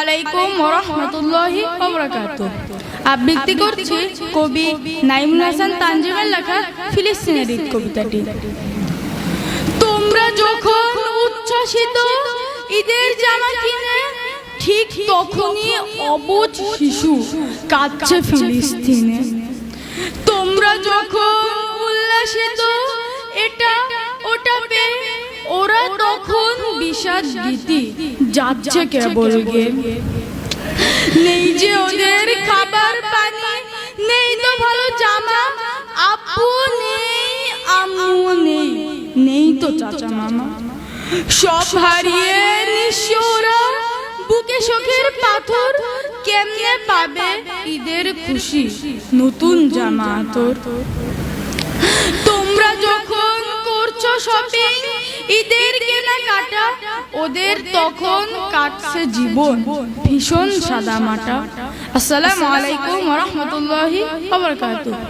আলাইকুম ওরহমতুল্লাহি ওবরাকাতু আবৃত্তি করছি কবি নাইমুল হাসান তানজিমের লেখা ফিলিস্তিনের ঈদ কবিতাটি। তোমরা যখন উচ্ছ্বাসিত ঈদের জামা কিনে ঠিক তখনই অবুজ শিশু কাঁদছে ফিলিস্তিনে। তোমরা যখন উল্লাসিত এটা ওটা বিষাদ গীতি যাচ্ছে কেবল গে নেই যে ওদের খাবার পানি নেই তো ভালো জামা আপু নেই আম্মু নেই। নেই। তো চাচা মামা। সব হারিয়ে নিঃস্ব বুকে শোকের পাথর কেমনে পাবে ঈদের খুশি? নতুন জামা তোর। তোমরা যখন করছ শপিং ঈদের কেনাকাটা ওদের তখন কাটছে জীবন। ভীষণ সাদা মাটা আসসালামু আলাইকুম ওয়া রাহমাতুল্লাহি ওয়া বারাকাতুহু।